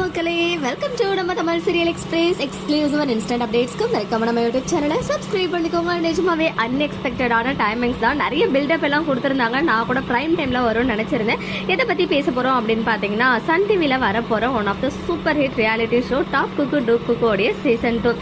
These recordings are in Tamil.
மக்களே வெல்கம் டு நம்ம Tamil serial express exclusive and instant அப்டேட்ஸ்க்கு welcome நம்ம யூடியூப் சேனலை சப்ஸ்கிரைப் பண்ணிக்கோங்க. நிஜமாவே அன்எக்ஸ்பெக்டடான டைமிங்ஸ் தான். நிறைய பில்டப் எல்லாம் கொடுத்துருந்தாங்க. நான் கூட ப்ரைம் டைமில் வரும்னு நினச்சிருந்தேன். எதை பற்றி பேச போகிறோம் அப்படின்னு பார்த்தீங்கன்னா சன் டிவியில் வர one of the super hit reality show top cook dupe குக்கோடைய season two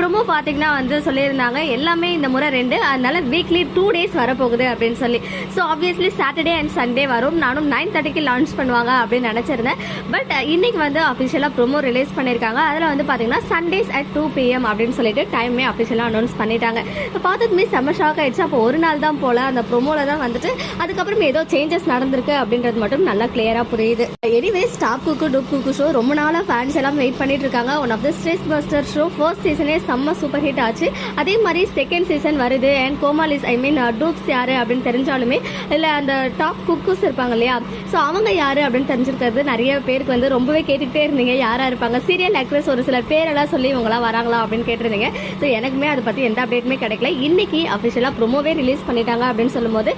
promo பார்த்தீங்கன்னா வந்து சொல்லியிருந்தாங்க. எல்லாமே இந்த முறை ரெண்டு. அதனால வீக்லி டூ டேஸ் வரப்போகுது அப்படின்னு சொல்லி. So obviously Saturday and Sunday வரும். நானும் நைன் தேர்ட்டிக்கு லான்ச் பண்ணுவாங்க அப்படின்னு நினச்சிருந்தேன். பட் இன்னைக்கு வந்து அஃபிஷியலாக ப்ரோமோ ரிலீஸ் பண்ணியிருக்காங்க. அதில் வந்து பார்த்தீங்கன்னா சண்டேஸ் அட் டூ பிஎம் அப்படின்னு சொல்லிட்டு டைமே அஃபிஷியலாக அனௌன்ஸ் பண்ணிட்டாங்க. இப்போ பார்த்ததுமே செம்ம ஷாக் ஆயிடுச்சு. அப்போ ஒரு நாள் தான் போல அந்த ப்ரொமோவில் தான் வந்துட்டு அதுக்கப்புறம் ஏதோ சேஞ்சஸ் நடந்திருக்கு அப்படின்றது மட்டும் நல்லா கிளியராக புரியுது. Anyway top cook dupe cook show ரொம்ப நாளாக ஃபேன்ஸ் எல்லாம் வெயிட் பண்ணிட்டு இருக்காங்க. One of the stress buster show first சீசனே செம்ம சூப்பர் ஹிட் ஆச்சு. அதே மாதிரி செகண்ட் சீசன் வருது. அண்ட் கோமாலிஸ் ஐ மீன் டூப்ஸ் யாரு அப்படின்னு தெரிஞ்சாலுமே இல்லை அந்த டாப் குக்குஸ் இருப்பாங்க இல்லையா? ஸோ அவங்க யாரு அப்படின்னு தெரிஞ்சிருக்கிறது நிறைய பேருக்கு வந்து ரொம்பவே கேட்டுக்கிட்டு இருந்தீங்க யாரா இருப்பாங்க சீரியல் ஆக்ட்ரஸ் ஒரு சில பேரெல்லாம் சொல்லி இவங்களாம் வராங்களா அப்படின்னு கேட்டிருந்தீங்க. ஸோ எனக்குமே அதை பற்றி எந்த அப்டேட்டுமே கிடைக்கல. இன்னைக்கு அஃபிஷியலாக ப்ரொமோவே ரிலீஸ் பண்ணிட்டாங்க அப்படின்னு சொல்லும்போது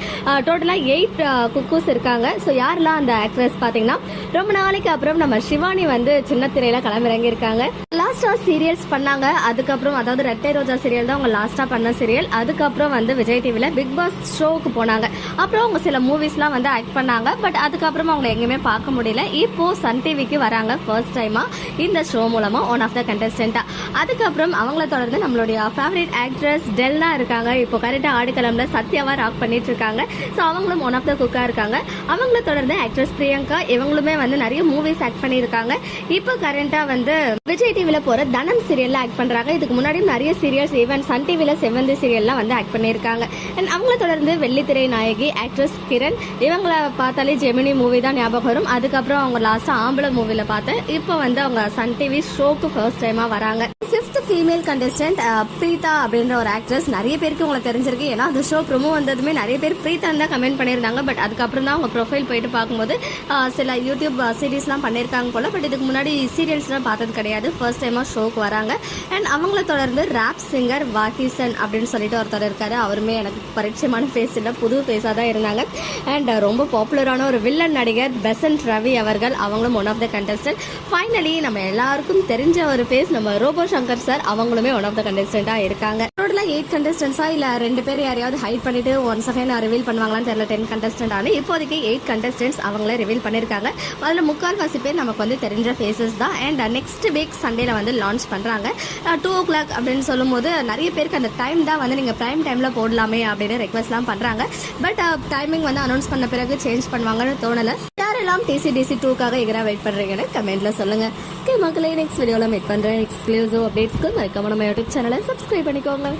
டோட்டலாக எயிட் குக்கூஸ் இருக்காங்க. ஸோ யாரெல்லாம் அந்த ஆக்ட்ரஸ் பார்த்தீங்கன்னா ரொம்ப நாளைக்கு அப்புறம் நம்ம சிவானி வந்து சின்ன திரையில் களமிறங்கி இருக்காங்க சீரியல்ஸ் பண்ணாங்க. அதுக்கப்புறம் அதாவது ரெட்டை ரோஜா சீரியல் தான் அவங்க லாஸ்ட்டாக பண்ண சீரியல் அதுக்கப்புறம் வந்து விஜய் டிவியில் பிக் பாஸ் ஷோவுக்கு போனாங்க. அப்புறம் அவங்க சில மூவிஸ்லாம் வந்து ஆக்ட் பண்ணாங்க. பட் அதுக்கப்புறம் அவங்களை எங்கேயுமே பார்க்க முடியல. இப்போ சன் டிவிக்கு வராங்க. ஃபர்ஸ்ட் டைமாக இந்த ஷோ மூலமாக ஒன் ஆஃப் த கண்டஸ்டண்ட்டாக அதுக்கப்புறம் அவங்கள தொடர்ந்து நம்மளுடைய ஃபேவரட் ஆக்ட்ரஸ் டெல்னா இருக்காங்க. இப்போ கரெக்டாக ஆடுகளம்ல சத்யாவாக ராக் பண்ணிட்டு இருக்காங்க. ஸோ அவங்களும் ஒன் ஆஃப் த குக்காக இருக்காங்க. அவங்கள தொடர்ந்து ஆக்ட்ரஸ் பிரியங்கா இவங்களுமே வந்து நிறைய மூவிஸ் ஆக்ட் பண்ணியிருக்காங்க. இப்போ கரண்டா வந்து விஜய் டிவியில் போற தனம் சீரியல்ல ஆக்ட் பண்றாங்க. இதுக்கு முன்னாடியும் நிறைய சீரியல்ஸ் ஈவன் சன் டிவியில் செவந்தி சீரியல்லாம் வந்து ஆக்ட் பண்ணியிருக்காங்க. அண்ட் அவங்கள தொடர்ந்து வெள்ளித்திரை நாயகி ஆக்ட்ரஸ் கிரண் இவங்கள பார்த்தாலே ஜெமினி மூவி தான் ஞாபகம் வரும். அதுக்கப்புறம் அவங்க லாஸ்ட்டாக ஆம்பளை மூவியில் பார்த்து பார்த்தேன். இப்போ வந்து அவங்க சன் டிவி ஷோக்கு ஃபர்ஸ்ட் டைமா வராங்க. ஃபீமேல் கண்டஸ்டன்ட் பிரீதா அப்படின்ற ஒரு ஆக்ட்ரஸ் நிறைய பேருக்கு உங்களுக்கு தெரிஞ்சிருக்கு. ஏன்னா அந்த ஷோ ப்ரொமோ வந்ததுமே நிறைய பேர் பிரீதா தான் கமெண்ட் பண்ணியிருந்தாங்க. பட் அதுக்கப்புறம் தான் அவங்க ப்ரொஃபைல் போயிட்டு பார்க்கும்போது uh, சில யூடியூப் சீரீஸ்லாம் uh, பண்ணியிருக்காங்க போல. பட் இதுக்கு முன்னாடி சீரியல்ஸ்லாம் பார்த்தது கிடையாது. ஃபர்ஸ்ட் டைமாக ஷோக்கு வராங்க. அண்ட் அவங்கள தொடர்ந்து ரேப் சிங்கர் வாகிசன் அப்படின்னு சொல்லிட்டு ஒருத்தர் இருக்காரு. அவருமே எனக்கு பரிச்சயமான ஃபேஸ் இல்லை. புது ஃபேஸாக தான் இருந்தாங்க. அண்ட் uh, ரொம்ப பாப்புலரான ஒரு வில்லன் நடிகர் பெசன்ட் ரவி அவர்கள் அவங்களும் one of the contestant finally நம்ம எல்லாருக்கும் தெரிஞ்ச ஒரு ஃபேஸ் நம்ம ரோபோ சங்கர் சார் அவங்களுமே ஒன் ஆஃப் த கண்டஸ்டண்டாக இருக்காங்க. டோட்டலாக எயிட் கண்டஸ்டன்ஸா இல்லை ரெண்டு பேர் யாரையாவது ஹைட் பண்ணிட்டு ஒன் செகண்ட் ரிவீல் பண்ணுவாங்களான்னு தெரியல டென் கண்டெஸ்டன்ட் ஆனால் இப்போதைக்கு எயிட் கண்டஸ்டன்ஸ் அவங்களே ரிவீல் பண்ணியிருக்காங்க அதில் முக்கால்வாசி பேர் நமக்கு வந்து தெரிஞ்ச ஃபேஸஸ் தான். அண்ட் நெக்ஸ்ட் வீக் சண்டேல வந்து லான்ச் பண்ணுறாங்க டூ ஓ கிளாக் அப்படின்னு சொல்லும்போது நிறைய பேருக்கு அந்த டைம் தான் வந்து நீங்கள் ப்ரைம் டைமில் போடலாமே அப்படின்னு ரெக்வஸ்ட்லாம் பண்ணுறாங்க பட் டைமிங் வந்து அனௌன்ஸ் பண்ண பிறகு சேஞ்ச் பண்ணுவாங்கன்னு தோணலை. யாரெல்லாம் டிசி டிசி டூக்காக எகரா வெயிட் பண்ணுறீங்கன்னு கமெண்ட்ல சொல்லுங்க. ஓகே மக்களை நெக்ஸ்ட் வீடியோவில் மீட் பண்ணுறேன் எக்ஸ்க்ளூசிவ் அப்டேட்ஸ்க்கு மறக்காம நம்ம யூடியூப் சேனலை சப்ஸ்கிரைப் பண்ணிக்கோங்க.